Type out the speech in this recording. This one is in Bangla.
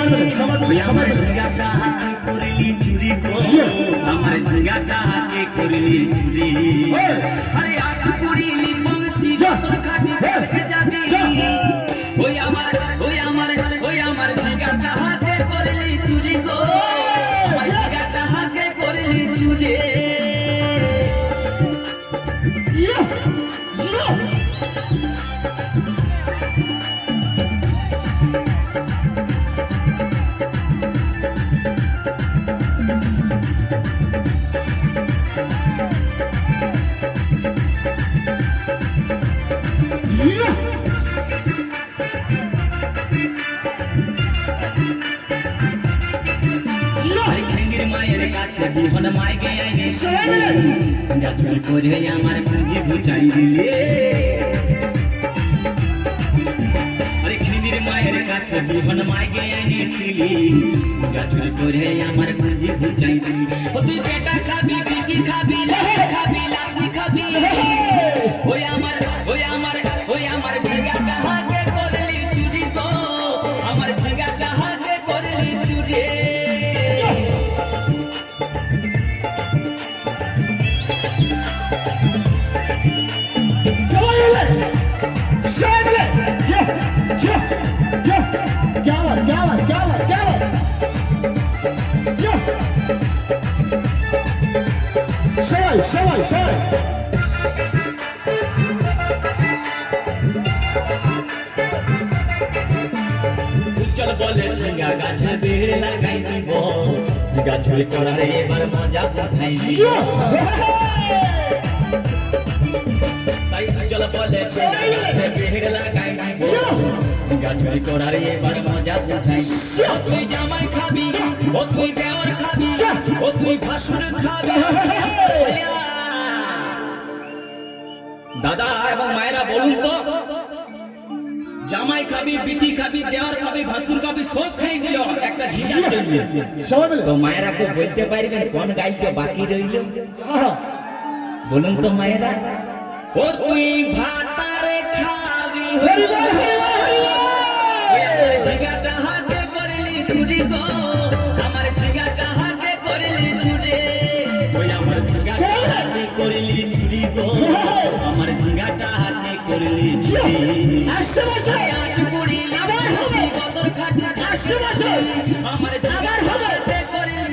আসুন সবাই আমার জিগাটা হাতে করলি চুরি গো আমার জিগাটা হাতে করলি চুরি সবাই ইয়া। কাছে বিহন মাইকে আইনে। গাছুল করে আমার পুঁজি ঘুচাই দিলে। মায়ের কাছে বিহন মাইকে আইনেছিলি গাছুল করে আমার পুঁজি ঘুচাই দিলি। তুই পেটা খাবি পিটি খাবি খাবি, লাঠি খাবি। আমার, ওই আমার ওই আমার ঝিঙ্গাটা সবাই সবাই সবাই উজ্জ্বল বলে ঝিঙ্গা গাছে বেড় লাগাই দিব। গাছুরি করার এবার মজা কোথায় দিব। তাই উজ্জ্বল বলে ঝিঙ্গা গাছে বেড় লাগাই করার এবার মজা ও তুই জামাই খাবি ও তুই দেওয়ার খাবি ও তুই ভাসুর খাবি। দাদা এবং মায়েরা বলুন তো জামাই খাবি বিটি খাবি দেওয়ার খাবি ভাসুর খাবি সব খাই দিল একটা ঝিঙ্গার জন্য তো মায়েরা কেউ বলতে পারবেন কোন গাইতে বাকি রইল? বলুন তো মায়েরা ও তুই ভাতারে করলি চুরি ওই আমার